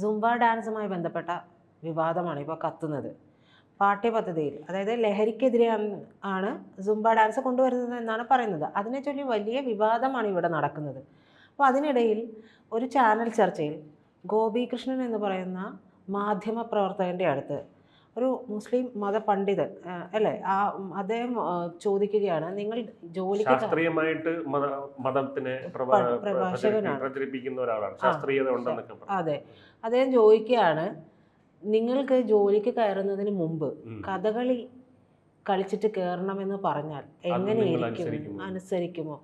Zumba ഡാൻസുമായി ബന്ധപ്പെട്ട വിവാദമാണ് ഇപ്പോൾ കത്തുന്നത്. പാഠ്യപദ്ധതിയിൽ അതായത് ലഹരിക്കെതിരെ ആണ് സുംബ ഡാൻസ് കൊണ്ടുവരുന്നത് എന്നാണ് പറയുന്നത്. അതിനെ ചൊല്ലി വലിയ വിവാദമാണ് ഇവിടെ നടക്കുന്നത്. അപ്പോൾ അതിനിടയിൽ ഒരു ചാനൽ ചർച്ചയിൽ ഗോപികൃഷ്ണൻ എന്ന് പറയുന്ന മാധ്യമ പ്രവർത്തകന്റെ അടുത്ത് ഒരു മുസ്ലിം മത പണ്ഡിതൻ അല്ലേ ആ അദ്ദേഹം ചോദിക്കുകയാണ് നിങ്ങൾ ജോലിക്ക് ശാസ്ത്രീയമായിട്ട് മതത്തിനെ. പ്രചരിപ്പിക്കുന്ന ഒരാളാണ് ശാസ്ത്രീയത ഉണ്ടെന്നൊക്കെ അതെ അദ്ദേഹം ചോദിക്കുകയാണ് നിങ്ങൾക്ക് ജോലിക്ക് കയറുന്നതിന് മുമ്പ്. കഥകളി കളിച്ചിട്ട് കയറണമെന്ന് പറഞ്ഞാൽ എങ്ങനെയായിരിക്കും? അനുസരിക്കുമോ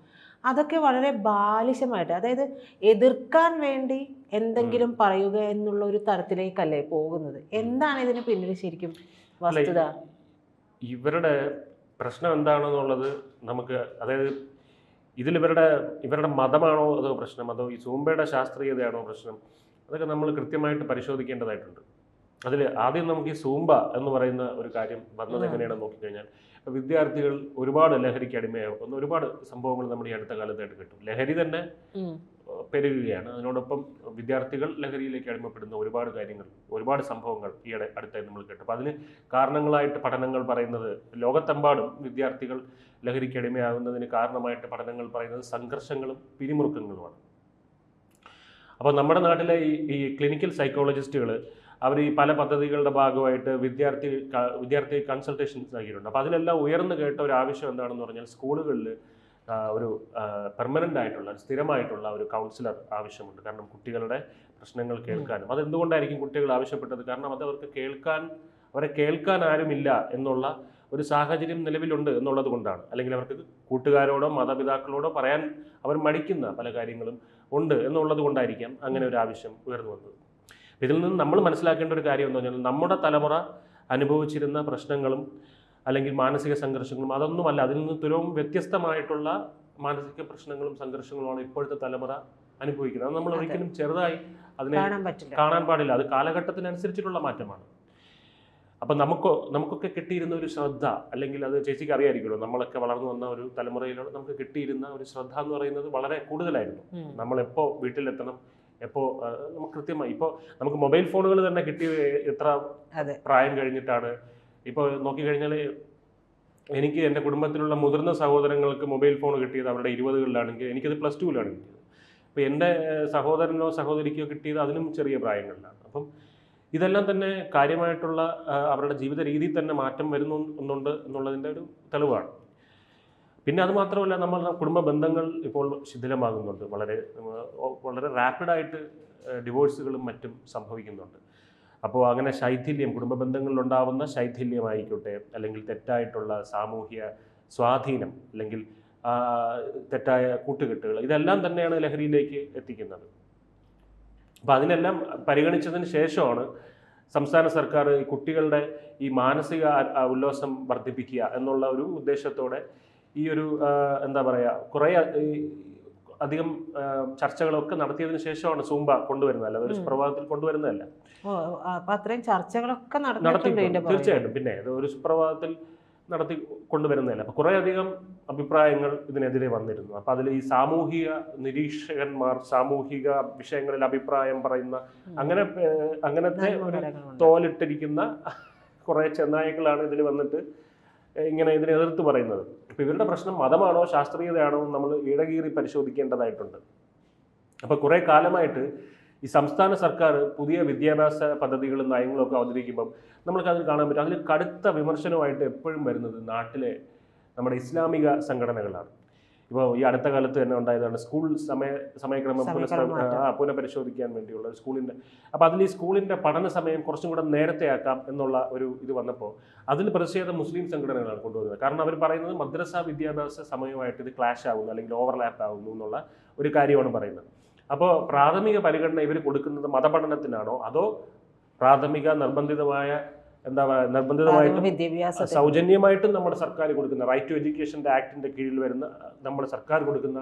അതൊക്കെ വളരെ ബാലിശമായിട്ട് അതായത് എതിർക്കാൻ വേണ്ടി എന്തെങ്കിലും പറയുക എന്നുള്ള ഒരു തരത്തിലേക്കല്ലേ പോകുന്നത്? എന്താണ് ഇതിന് പിന്നിൽ ശരിക്കും വസ്തുത? ഇവരുടെ പ്രശ്നം എന്താണെന്നുള്ളത് നമുക്ക് അതായത് ഇതിൽ ഇവരുടെ ഇവരുടെ മതമാണോ അതോ പ്രശ്നം? അതോ ഈ സൂമ്പയുടെ ശാസ്ത്രീയതയാണോ പ്രശ്നം? അതൊക്കെ നമ്മൾ കൃത്യമായിട്ട് പരിശോധിക്കേണ്ടതായിട്ടുണ്ട്. അതിൽ ആദ്യം നമുക്ക് ഈ സൂമ്പ എന്ന് പറയുന്ന ഒരു കാര്യം വന്നത്. എങ്ങനെയാണെന്ന് നോക്കിക്കഴിഞ്ഞാൽ വിദ്യാർത്ഥികൾ ഒരുപാട് ലഹരിക്ക് അടിമയാകുന്ന ഒരുപാട് സംഭവങ്ങൾ നമ്മുടെ ഈ അടുത്ത കാലത്തായിട്ട് കിട്ടും. ലഹരി തന്നെ പെരുകുകയാണ്. അതിനോടൊപ്പം വിദ്യാർത്ഥികൾ ലഹരിയിലേക്ക് അടിമപ്പെടുന്ന ഒരുപാട് കാര്യങ്ങൾ ഒരുപാട് സംഭവങ്ങൾ ഈയിടെ അടുത്തായി നമ്മൾ കേട്ടു. അപ്പോൾ അതിന് കാരണങ്ങളായിട്ട് പഠനങ്ങൾ പറയുന്നത് ലോകത്തെമ്പാടും വിദ്യാർത്ഥികൾ ലഹരിക്ക് അടിമയാകുന്നതിന് കാരണമായിട്ട് പഠനങ്ങൾ പറയുന്നത് സംഘർഷങ്ങളും പിരിമുറുക്കങ്ങളുമാണ്. അപ്പോൾ നമ്മുടെ നാട്ടിലെ ഈ ഈ ക്ലിനിക്കൽ സൈക്കോളജിസ്റ്റുകൾ അവർ ഈ പല പദ്ധതികളുടെ ഭാഗമായിട്ട് വിദ്യാർത്ഥി വിദ്യാർത്ഥി കൺസൾട്ടേഷൻസ് നൽകിയിട്ടുണ്ട്. അപ്പോൾ അതിലെല്ലാം ഉയർന്നു കേട്ട ഒരു ആവശ്യം എന്താണെന്ന് പറഞ്ഞാൽ സ്കൂളുകളിൽ ഒരു പെർമനന്റ് ആയിട്ടുള്ള സ്ഥിരമായിട്ടുള്ള ഒരു കൗൺസിലർ ആവശ്യമുണ്ട്. കാരണം കുട്ടികളുടെ പ്രശ്നങ്ങൾ കേൾക്കാനും. അതെന്തുകൊണ്ടായിരിക്കും കുട്ടികൾ ആവശ്യപ്പെട്ടത്? കാരണം അത് അവർക്ക് കേൾക്കാൻ അവരെ കേൾക്കാൻ ആരുമില്ല എന്നുള്ള ഒരു സാഹചര്യം നിലവിലുണ്ട് എന്നുള്ളത് കൊണ്ടാണ്. അല്ലെങ്കിൽ അവർക്ക് കൂട്ടുകാരോടോ മാതാപിതാക്കളോടോ പറയാൻ അവർ മടിക്കുന്ന പല കാര്യങ്ങളും ഉണ്ട് എന്നുള്ളത് കൊണ്ടായിരിക്കാം അങ്ങനെ ഒരു ആവശ്യം ഉയർന്നു വന്നത്. ഇതിൽ നിന്ന് നമ്മൾ മനസ്സിലാക്കേണ്ട ഒരു കാര്യം എന്ന് പറഞ്ഞാൽ നമ്മുടെ തലമുറ അനുഭവിച്ചിരുന്ന പ്രശ്നങ്ങളും അല്ലെങ്കിൽ മാനസിക സംഘർഷങ്ങളും അതൊന്നുമല്ല. അതിൽ നിന്ന് തുലവും വ്യത്യസ്തമായിട്ടുള്ള മാനസിക പ്രശ്നങ്ങളും സംഘർഷങ്ങളുമാണ് ഇപ്പോഴത്തെ തലമുറ അനുഭവിക്കുന്നത്. അത് നമ്മൾ. ഒരിക്കലും ചെറുതായി അതിനെ കാണാൻ പാടില്ല. അത് കാലഘട്ടത്തിനനുസരിച്ചിട്ടുള്ള മാറ്റമാണ്. അപ്പം നമുക്ക് നമുക്കൊക്കെ കിട്ടിയിരുന്ന ഒരു ശ്രദ്ധ അല്ലെങ്കിൽ അത് ചേച്ചിക്ക് അറിയായിരിക്കുമല്ലോ നമ്മളൊക്കെ വളർന്നു വന്ന ഒരു തലമുറയിലൂടെ നമുക്ക് കിട്ടിയിരുന്ന ഒരു ശ്രദ്ധ എന്ന് പറയുന്നത് വളരെ കൂടുതലായിരുന്നു. നമ്മളെപ്പോൾ നമ്മൾ എപ്പോൾ വീട്ടിലെത്തണം എപ്പോൾ നമുക്ക് കൃത്യമായി ഇപ്പോൾ നമുക്ക് മൊബൈൽ ഫോണുകൾ തന്നെ കിട്ടി എത്ര പ്രായം കഴിഞ്ഞിട്ടാണ് ഇപ്പോൾ നോക്കിക്കഴിഞ്ഞാൽ എനിക്ക് എന്റെ കുടുംബത്തിലുള്ള മുതിർന്ന സഹോദരങ്ങൾക്ക് മൊബൈൽ ഫോൺ കിട്ടിയത് അവരുടെ ഇരുപതുകളിലാണെങ്കിൽ എനിക്കത് പ്ലസ് ടുവിലാണ് കിട്ടിയത്. അപ്പോൾ എന്റെ സഹോദരനോ സഹോദരിക്കോ കിട്ടിയത് അതിനും ചെറിയ പ്രായങ്ങളിലാണ്. അപ്പം ഇതെല്ലാം തന്നെ കാര്യമായിട്ടുള്ള അവരുടെ ജീവിത രീതിയിൽ തന്നെ മാറ്റം വരുന്നുണ്ട് എന്നുള്ളതിന്റെ ഒരു തെളിവാണ്. പിന്നെ അത് മാത്രമല്ല നമ്മളുടെ കുടുംബ ബന്ധങ്ങൾ ഇപ്പോൾ ശിഥിലമാകുന്നുണ്ട്. വളരെ വളരെ റാപ്പിഡായിട്ട് ഡിവോഴ്സുകളും മറ്റും സംഭവിക്കുന്നുണ്ട്. അപ്പോൾ അങ്ങനെ ശൈഥില്യം കുടുംബ ബന്ധങ്ങളിലുണ്ടാവുന്ന ശൈഥില്യമായിക്കോട്ടെ അല്ലെങ്കിൽ തെറ്റായിട്ടുള്ള സാമൂഹ്യ സ്വാധീനം അല്ലെങ്കിൽ തെറ്റായ കൂട്ടുകെട്ടുകൾ ഇതെല്ലാം തന്നെയാണ് ലഹരിയിലേക്ക് എത്തിക്കുന്നത്. അപ്പോൾ അതിനെല്ലാം പരിഗണിച്ചതിന് ശേഷമാണ് സംസ്ഥാന സർക്കാർ ഈ കുട്ടികളുടെ ഈ മാനസിക ഉല്ലാസം വർദ്ധിപ്പിക്കുക എന്നുള്ള ഒരു ഉദ്ദേശത്തോടെ ഈ ഒരു എന്താ പറയുക കുറേ അധികം ചർച്ചകളൊക്കെ നടത്തിയതിനു ശേഷമാണ് സൂമ്പ കൊണ്ടുവരുന്നത്. അല്ല ഒരു. സുപ്രഭാതത്തിൽ കൊണ്ടുവരുന്നതല്ല. അത്രയും ചർച്ചകളൊക്കെ നടത്തിയിട്ടുണ്ട്. തീർച്ചയായിട്ടും. പിന്നെ ഒരു സുപ്രഭാതത്തിൽ നടത്തി കൊണ്ടുവരുന്നതല്ല. അപ്പോൾ കുറെ അധികം അഭിപ്രായങ്ങൾ ഇതിനെതിരെ വന്നിരുന്നു. അപ്പോൾ അതിൽ ഈ സാമൂഹിക നിരീക്ഷകന്മാർ സാമൂഹിക വിഷയങ്ങളിൽ അഭിപ്രായം പറയുന്ന അങ്ങനെ അങ്ങനത്തെ ഒരു. തോലിട്ടിരിക്കുന്ന കുറേ ചെന്നായ്ക്കളാണ് ഇതിൽ വന്നിട്ട് ഇങ്ങനെ ഇതിനെ എതിർത്ത് പറയുന്നത്. അപ്പോൾ ഇവരുടെ പ്രശ്നം മതമാണോ ശാസ്ത്രീയതയാണോ നമ്മൾ ഇടകീറി പരിശോധിക്കേണ്ടതായിട്ടുണ്ട്. അപ്പോൾ കുറേ കാലമായിട്ട് ഈ സംസ്ഥാന സർക്കാർ പുതിയ വിദ്യാഭ്യാസ പദ്ധതികളും നയങ്ങളും ഒക്കെ അവതരിക്കുമ്പം നമ്മൾക്ക് അതിൽ കാണാൻ പറ്റും. അതിൽ കടുത്ത വിമർശനമായിട്ട് എപ്പോഴും വരുന്നത് നാട്ടിലെ നമ്മുടെ ഇസ്ലാമിക സംഘടനകളാണ്. ഇപ്പോൾ ഈ അടുത്ത കാലത്ത് തന്നെ ഉണ്ടായതാണ് സ്കൂൾ സമയ സമയക്രമം. പുനഃപരിശോധിക്കാൻ വേണ്ടിയുള്ള സ്കൂളിന്റെ അപ്പോൾ അതിൽ ഈ സ്കൂളിന്റെ പഠന സമയം കുറച്ചും കൂടെ നേരത്തെ ആക്കാം എന്നുള്ള ഒരു ഇത് വന്നപ്പോൾ അതിൽ പ്രതിഷേധം മുസ്ലിം സംഘടനകളാണ് കൊണ്ടുവരുന്നത് കാരണം അവർ പറയുന്നത് മദ്രസ വിദ്യാഭ്യാസ സമയമായിട്ട് ഇത് ക്ലാഷ് ആവുന്നു അല്ലെങ്കിൽ ഓവർലാപ്പ് ആവുന്നു എന്നുള്ള ഒരു കാര്യമാണ് പറയുന്നത്. അപ്പോൾ പ്രാഥമിക പരിഗണന ഇവർ കൊടുക്കുന്നത് മതപഠനത്തിനാണോ? അതോ പ്രാഥമിക നിർബന്ധിതമായ എന്താ പറയുക നിർബന്ധിതമായിട്ടും സൗജന്യമായിട്ടും നമ്മുടെ സർക്കാർ കൊടുക്കുന്ന റൈറ്റ് ടു എഡ്യൂക്കേഷന്റെ ആക്ടിന്റെ കീഴിൽ വരുന്ന നമ്മുടെ സർക്കാർ കൊടുക്കുന്ന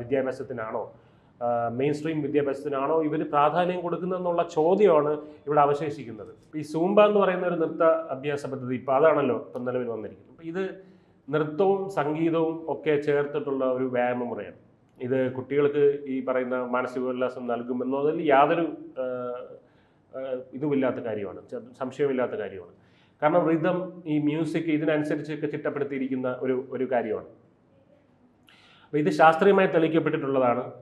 വിദ്യാഭ്യാസത്തിനാണോ? മെയിൻ സ്ട്രീം വിദ്യാഭ്യാസത്തിനാണോ ഇവർ പ്രാധാന്യം കൊടുക്കുന്നതെന്നുള്ള ചോദ്യമാണ് ഇവിടെ അവശേഷിക്കുന്നത്. ഈ സൂംബ എന്ന് പറയുന്ന ഒരു നൃത്ത അഭ്യാസ പദ്ധതി ഇപ്പോൾ അതാണല്ലോ ഇപ്പം നിലവിൽ വന്നിരിക്കുന്നത്. അപ്പോൾ ഇത് നൃത്തവും സംഗീതവും ഒക്കെ ചേർത്തിട്ടുള്ള ഒരു വ്യായാമ മുറയാണ്. ഇത് കുട്ടികൾക്ക് ഈ പറയുന്ന മാനസികോല്ലാസം നൽകുമെന്നതിൽ യാതൊരു ഇതുമില്ലാത്ത കാര്യമാണ്. സംശയമില്ലാത്ത കാര്യമാണ്. കാരണം റിതം ഈ മ്യൂസിക് ഇതിനനുസരിച്ചൊക്കെ ചിട്ടപ്പെടുത്തിയിരിക്കുന്ന ഒരു ഒരു കാര്യമാണ്. അപ്പോൾ ഇത് ശാസ്ത്രീയമായി തെളിയിക്കപ്പെട്ടിട്ടുള്ളതാണ്.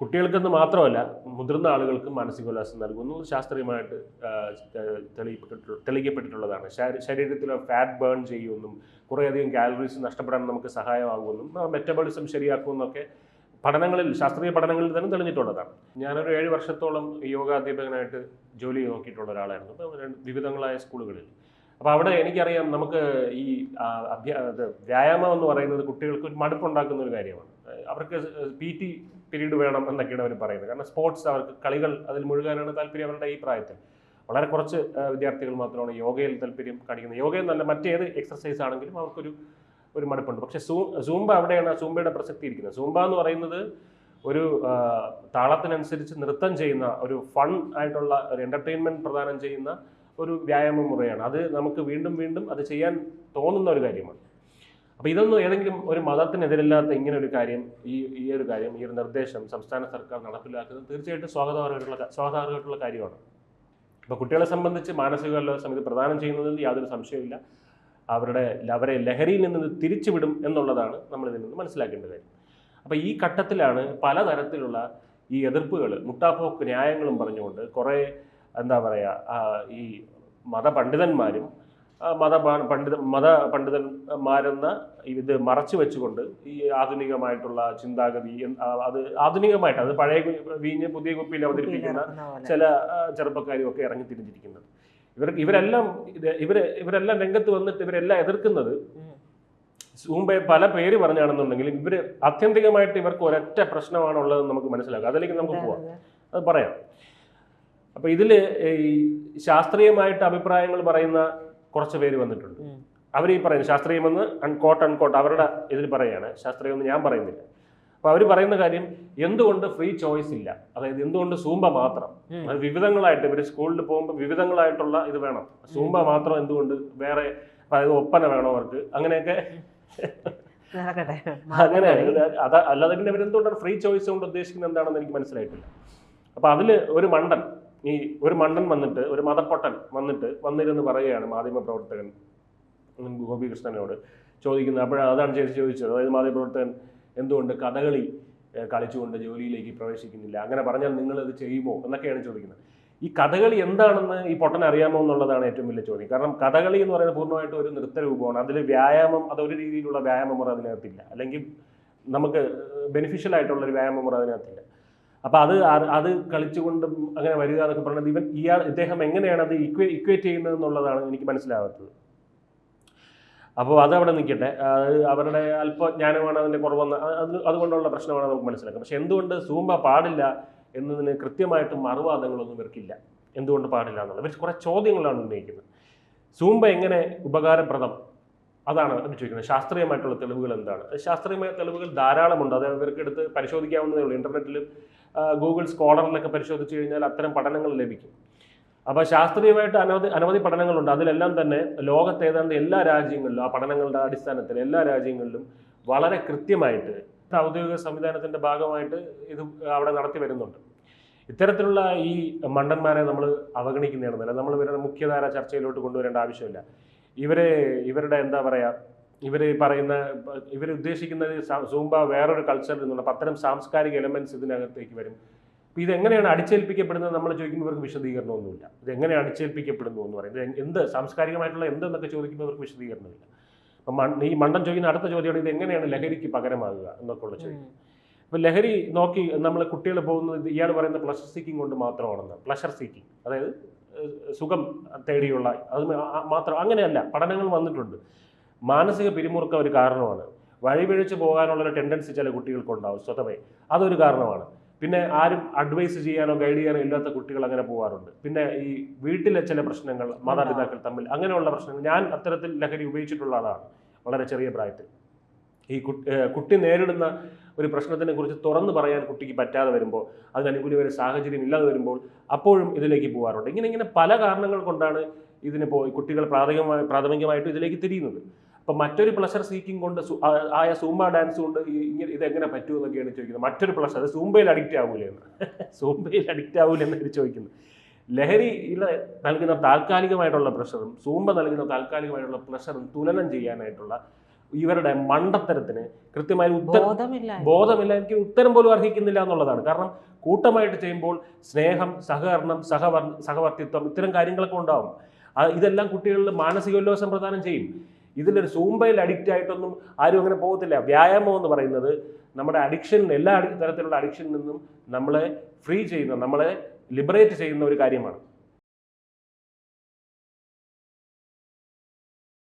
കുട്ടികൾക്കെന്ന് മാത്രമല്ല മുതിർന്ന ആളുകൾക്കും മാനസികോല്ലാസം നൽകുന്നു. ശാസ്ത്രീയമായിട്ട് തെളിയിക്കപ്പെട്ടിട്ടുള്ളതാണ്. ശരീ- ശരീരത്തിലെ ഫാറ്റ് ബേൺ ചെയ്യുമെന്നും കുറേയധികം കാലറീസ് നഷ്ടപ്പെടാൻ നമുക്ക് സഹായമാകുമെന്നും മെറ്റബോളിസം ശരിയാക്കുമെന്നൊക്കെ പഠനങ്ങളിൽ ശാസ്ത്രീയ പഠനങ്ങളിൽ തന്നെ തെളിഞ്ഞിട്ടുള്ളതാണ്. ഞാനൊരു ഏഴ് വർഷത്തോളം യോഗ അധ്യാപകനായിട്ട് ജോലി നോക്കിയിട്ടുള്ള ഒരാളായിരുന്നു. വിവിധങ്ങളായ സ്കൂളുകളിൽ. അപ്പോൾ അവിടെ എനിക്കറിയാം നമുക്ക് ഈ അഭ്യാ വ്യായാമം എന്ന് പറയുന്നത് കുട്ടികൾക്ക് ഒരു മടുപ്പുണ്ടാക്കുന്ന ഒരു കാര്യമാണ്. അവർക്ക് പി ടി പീരീഡ് വേണം എന്നൊക്കെയാണ് അവർ പറയുന്നത്. കാരണം സ്പോർട്സ് അവർക്ക് കളികൾ അതിൽ മുഴുകാനാണ് താല്പര്യം അവരുടെ ഈ പ്രായത്തിൽ വളരെ കുറച്ച് വിദ്യാർത്ഥികൾ മാത്രമാണ് യോഗയിൽ താല്പര്യം കാണിക്കുന്നത്. യോഗ എന്നല്ല മറ്റേത് എക്സർസൈസ് ആണെങ്കിലും അവർക്കൊരു ഒരു മടുപ്പുണ്ട്. പക്ഷേ സൂ സൂംബ അവിടെയാണ് സൂംബയുടെ പ്രസക്തി ഇരിക്കുന്നത്. സൂംബ എന്ന് പറയുന്നത് ഒരു താളത്തിനനുസരിച്ച് നൃത്തം ചെയ്യുന്ന ഒരു ഫൺ ആയിട്ടുള്ള ഒരു എന്റർടൈൻമെന്റ് പ്രദാനം ചെയ്യുന്ന ഒരു വ്യായാമ മുറയാണ്. അത് നമുക്ക് വീണ്ടും വീണ്ടും അത് ചെയ്യാൻ തോന്നുന്ന ഒരു കാര്യമാണ്. അപ്പോൾ ഇതൊന്നും ഏതെങ്കിലും ഒരു മതത്തിനെതിരില്ലാത്ത ഇങ്ങനെ ഒരു കാര്യം ഈ ഈ ഒരു കാര്യം ഈ ഒരു നിർദ്ദേശം സംസ്ഥാന സർക്കാർ നടപ്പിലാക്കുന്നത് തീർച്ചയായിട്ടും സ്വാഗതാർഹമായിട്ടുള്ള സ്വാഗതാർഹമായിട്ടുള്ള കാര്യമാണ്. അപ്പോൾ കുട്ടികളെ സംബന്ധിച്ച് മാനസികോല്ലാസം ഇത് പ്രദാനം ചെയ്യുന്നതിൽ യാതൊരു സംശയമില്ല അവരുടെ അവരെ ലഹരിയിൽ നിന്ന് തിരിച്ചുവിടും എന്നുള്ളതാണ് നമ്മൾ ഇതിൽ നിന്ന് മനസ്സിലാക്കേണ്ട കാര്യം. അപ്പോൾ ഈ ഘട്ടത്തിലാണ് പലതരത്തിലുള്ള ഈ എതിർപ്പുകൾ മുട്ടാപ്പോക്ക് ന്യായങ്ങളും പറഞ്ഞുകൊണ്ട് കുറേ എന്താ പറയുക ഈ മതപണ്ഡിതന്മാരും മത പണ്ഡിത മത പണ്ഡിതന്മാരെന്ന ഇത് മറച്ചു വെച്ചുകൊണ്ട് ഈ ആധുനികമായിട്ടുള്ള ചിന്താഗതി അത് ആധുനികമായിട്ട് അത് പഴയ വീഞ്ഞ് പുതിയ കുപ്പിയിൽ അവതരിപ്പിക്കുന്ന ചില ചെറുപ്പക്കാരും ഒക്കെ ഇറങ്ങി തിരിഞ്ഞിരിക്കുന്നത്. ഇവർ ഇവരെല്ലാം ഇവർ ഇവർ ഇവരെല്ലാം രംഗത്ത് വന്നിട്ട് ഇവരെല്ലാം എതിർക്കുന്നത് മുമ്പേ പല പേര് പറഞ്ഞാണെന്നുണ്ടെങ്കിലും ഇവർ ആത്യന്തികമായിട്ട് ഇവർക്ക് ഒരൊറ്റ പ്രശ്നമാണ് ഉള്ളതെന്ന് നമുക്ക് മനസ്സിലാക്കാം. അതിലേക്ക് നമുക്ക് പോവാം. അത്. പറയാം. അപ്പോൾ ഇതിൽ ഈ ശാസ്ത്രീയമായിട്ട് അഭിപ്രായങ്ങൾ പറയുന്ന കുറച്ച് പേര് വന്നിട്ടുണ്ട്. അവർ ഈ പറയുന്നത് ശാസ്ത്രീയമെന്ന് അൺകോട്ട് അൺകോട്ട് അവരുടെ ഇതിൽ പറയുകയാണ് ശാസ്ത്രീയമെന്ന് ഞാൻ പറയുന്നില്ല. അപ്പോൾ അവർ പറയുന്ന കാര്യം എന്തുകൊണ്ട് ഫ്രീ ചോയ്സ് ഇല്ല? അതായത് എന്തുകൊണ്ട് സൂമ്പ മാത്രം. അത് വിവിധങ്ങളായിട്ട് ഇവർ സ്കൂളിൽ പോകുമ്പോൾ വിവിധങ്ങളായിട്ടുള്ള ഇത് വേണം. സൂമ്പ മാത്രം എന്തുകൊണ്ട് വേറെ അതായത് ഒപ്പന വേണോ അവർക്ക്? അങ്ങനെയൊക്കെ അങ്ങനെ അത് അല്ലാതെ പിന്നെ ഇവരെന്തുകൊണ്ടാണ് ഫ്രീ ചോയ്സ് കൊണ്ട് ഉദ്ദേശിക്കുന്നത് എന്താണെന്ന് എനിക്ക് മനസ്സിലായിട്ടില്ല. അപ്പോൾ അതിൽ ഒരു മണ്ടൻ ഈ ഒരു മണ്ടൻ വന്നിട്ട് ഒരു മതപ്പൊട്ടൻ വന്നിട്ട് വന്നിരുന്ന് പറയുകയാണ് മാധ്യമ പ്രവർത്തകൻ ഗോപികൃഷ്ണനോട് ചോദിക്കുന്നത്. അപ്പോഴാണ് അതാണ് ചേച്ചി ചോദിച്ചത്. അതായത് മാധ്യമപ്രവർത്തകൻ എന്തുകൊണ്ട് കഥകളി കളിച്ചുകൊണ്ട് ജോലിയിലേക്ക് പ്രവേശിക്കുന്നില്ല? അങ്ങനെ പറഞ്ഞാൽ നിങ്ങൾ അത് ചെയ്യുമോ? എന്നൊക്കെയാണ് ചോദിക്കുന്നത്. ഈ കഥകളി എന്താണെന്ന് ഈ പൊട്ടൻ അറിയാമോ എന്നുള്ളതാണ് ഏറ്റവും വലിയ ചോദ്യം. കാരണം കഥകളി എന്ന് പറയുന്നത് പൂർണമായിട്ടും ഒരു നൃത്ത രൂപമാണ്. അതിൽ വ്യായാമം അതൊരു രീതിയിലുള്ള വ്യായാമ മുറ അതിനകത്തില്ല. അല്ലെങ്കിൽ നമുക്ക് ബെനിഫിഷ്യൽ ആയിട്ടുള്ള ഒരു വ്യായാമമുറ അതിനകത്തില്ല. അപ്പോൾ അത് അത് കളിച്ചുകൊണ്ട് അങ്ങനെ വരിക എന്നൊക്കെ പറയുന്നത് ഇവൻ ഇയാൾ ഇദ്ദേഹം എങ്ങനെയാണ് അത് ഇക്വേ ഇക്വേറ്റ് ചെയ്യുന്നത് എന്നുള്ളതാണ് എനിക്ക് മനസ്സിലാവാത്തത്. അപ്പോൾ അതവിടെ നിൽക്കട്ടെ. അവരുടെ അല്പജ്ഞാനമാണ് അതിന്റെ കുറവെന്ന് അത് അത് അതുകൊണ്ടുള്ള പ്രശ്നമാണ് നമുക്ക് മനസ്സിലാക്കാം. പക്ഷെ എന്തുകൊണ്ട് സൂമ്പ പാടില്ല എന്നതിന് കൃത്യമായിട്ട് മറുവാദങ്ങളൊന്നും ഇവർക്കില്ല. എന്തുകൊണ്ട് പാടില്ല എന്നുള്ളത്. ഇവർ കുറേ ചോദ്യങ്ങളാണ് ഉന്നയിക്കുന്നത്. സൂമ്പ എങ്ങനെ ഉപകാരപ്രദം? അതാണ് അവർ ചോദിക്കുന്നത്. ശാസ്ത്രീയമായിട്ടുള്ള തെളിവുകൾ എന്താണ്? ശാസ്ത്രീയമായ തെളിവുകൾ ധാരാളമുണ്ട്. അത് ഇവർക്ക് എടുത്ത് പരിശോധിക്കാവുന്നതേ ഉള്ളൂ. ഇന്റർനെറ്റിലും ഗൂഗിൾ സ്കോളറിലൊക്കെ പരിശോധിച്ച് കഴിഞ്ഞാൽ അത്തരം പഠനങ്ങൾ ലഭിക്കും. അപ്പോൾ ശാസ്ത്രീയമായിട്ട് അനവധി അനവധി പഠനങ്ങളുണ്ട്. അതിലെല്ലാം തന്നെ ലോകത്തെ ഏതാണ്ട് എല്ലാ രാജ്യങ്ങളിലും ആ പഠനങ്ങളുടെ അടിസ്ഥാനത്തിൽ എല്ലാ രാജ്യങ്ങളിലും വളരെ കൃത്യമായിട്ട് ഔദ്യോഗിക സംവിധാനത്തിന്റെ ഭാഗമായിട്ട് ഇത് അവിടെ നടത്തി വരുന്നുണ്ട്. ഇത്തരത്തിലുള്ള ഈ മണ്ടന്മാരെ നമ്മൾ അവഗണിക്കുന്നതാണെന്നല്ല നമ്മൾ ഇവരുടെ മുഖ്യധാര ചർച്ചയിലോട്ട് കൊണ്ടുവരേണ്ട ആവശ്യമില്ല. ഇവരെ ഇവരുടെ എന്താ പറയുക ഇവർ പറയുന്ന ഇവർ ഉദ്ദേശിക്കുന്നത് സൂംബ വേറൊരു കൾച്ചറിൽ നിന്നുള്ള അത്തരം സാംസ്കാരിക എലമെന്റ്സ് ഇതിനകത്തേക്ക് വരും. അപ്പോൾ ഇതെങ്ങനെയാണ് അടിച്ചേൽപ്പിക്കപ്പെടുന്നത് നമ്മൾ ചോദിക്കുമ്പോൾ ഇവർക്ക് വിശദീകരണമൊന്നുമില്ല. ഇതെങ്ങനെയാണ് അടിച്ചേൽപ്പിക്കപ്പെടുന്നു എന്ന് പറയുന്നത്? എന്ത് സാംസ്കാരികമായിട്ടുള്ള എന്തെന്നൊക്കെ ചോദിക്കുമ്പോൾ ഇവർക്ക് വിശദീകരണമില്ല. അപ്പം ഈ മണ്ടൻ ചോദിക്കുന്ന അടുത്ത ചോദ്യമാണ് ഇത് എങ്ങനെയാണ് ലഹരിക്ക് പകരമാകുക എന്നൊക്കെ ഉള്ള ചോദ്യം. അപ്പോൾ ലഹരി നോക്കി നമ്മൾ കുട്ടികൾ പോകുന്നത് ഇയാൾ പറയുന്ന പ്ലഷർ സീക്കിംഗ് കൊണ്ട് മാത്രമാണെന്ന്. പ്ലഷർ സീക്കിംഗ് അതായത് സുഖം തേടിയുള്ള അത് മാത്രം അങ്ങനെയല്ല പഠനങ്ങൾ വന്നിട്ടുണ്ട്. മാനസിക പിരിമുറുക്കം ഒരു കാരണമാണ്. വഴിപിഴച്ച് പോകാനുള്ളൊരു ടെൻഡൻസി ചില കുട്ടികൾക്കുണ്ടാവും സ്വതവേ. അതൊരു കാരണമാണ്. പിന്നെ ആരും അഡ്വൈസ് ചെയ്യാനോ ഗൈഡ് ചെയ്യാനോ ഇല്ലാത്ത കുട്ടികൾ അങ്ങനെ പോകാറുണ്ട് പിന്നെ ഈ വീട്ടിലെ ചില പ്രശ്നങ്ങൾ മാതാപിതാക്കൾ തമ്മിൽ അങ്ങനെയുള്ള പ്രശ്നങ്ങൾ ഞാൻ അത്തരത്തിൽ ലഹരി ഉപയോഗിച്ചിട്ടുള്ള ആളാണ്. വളരെ ചെറിയ പ്രായത്തിൽ. ഈ കുട്ടി നേരിടുന്ന ഒരു പ്രശ്നത്തിനെ കുറിച്ച് തുറന്നു പറയാൻ കുട്ടിക്ക് പറ്റാതെ വരുമ്പോൾ അതിന് അനുകൂലമായ ഒരു സാഹചര്യം ഇല്ലാതെ വരുമ്പോൾ അപ്പോഴും ഇതിലേക്ക് പോകാറുണ്ട് ഇങ്ങനെ ഇങ്ങനെ പല കാരണങ്ങൾ കൊണ്ടാണ് ഇതിന് പോ കുട്ടികൾ പ്രാഥമികമായി പ്രാഥമികമായിട്ടും ഇതിലേക്ക് തിരിയുന്നത്. അപ്പം മറ്റൊരു പ്ലഷർ സീക്കിംഗ് കൊണ്ട് ആയ സൂമ്പ ഡാൻസ് കൊണ്ട് ഇങ്ങനെ ഇതെങ്ങനെ പറ്റുമെന്നൊക്കെയാണ് ചോദിക്കുന്നത്. മറ്റൊരു പ്ലഷർ അത് സൂമ്പയിൽ അഡിക്റ്റ് ആവൂലേ എന്ന്. സൂംബയിൽ അഡിക്റ്റ് ആവൂലേ എന്ന് ചോദിക്കുന്നത് ലഹരിയിൽ നൽകുന്ന താൽക്കാലികമായിട്ടുള്ള പ്രഷറും സൂമ്പ നൽകുന്ന താൽക്കാലികമായിട്ടുള്ള പ്രഷറും തുലനം ചെയ്യാനായിട്ടുള്ള ഇവരുടെ മണ്ടത്തരത്തിന് കൃത്യമായ ഉത്തരം ബോധമില്ല. ബോധമില്ല. എനിക്ക് ഉത്തരം പോലും അർഹിക്കുന്നില്ല എന്നുള്ളതാണ്. കാരണം കൂട്ടമായിട്ട് ചെയ്യുമ്പോൾ സ്നേഹം സഹകരണം സഹവർ സഹവർത്തിത്വം ഇത്തരം കാര്യങ്ങളൊക്കെ ഉണ്ടാവും. ഇതെല്ലാം കുട്ടികളിൽ മാനസികോല്ലാസം പ്രദാനം ചെയ്യും. ഇതിലൊരു സൂമ്പയിൽ അഡിക്റ്റ് ആയിട്ടൊന്നും ആരും അങ്ങനെ പോകത്തില്ല. വ്യായാമം എന്ന് പറയുന്നത് നമ്മുടെ അഡിക്ഷൻ എല്ലാ തരത്തിലുള്ള അഡിക്ഷനിൽ നിന്നും നമ്മളെ ഫ്രീ ചെയ്യുന്ന നമ്മളെ ലിബറേറ്റ് ചെയ്യുന്ന ഒരു കാര്യമാണ്.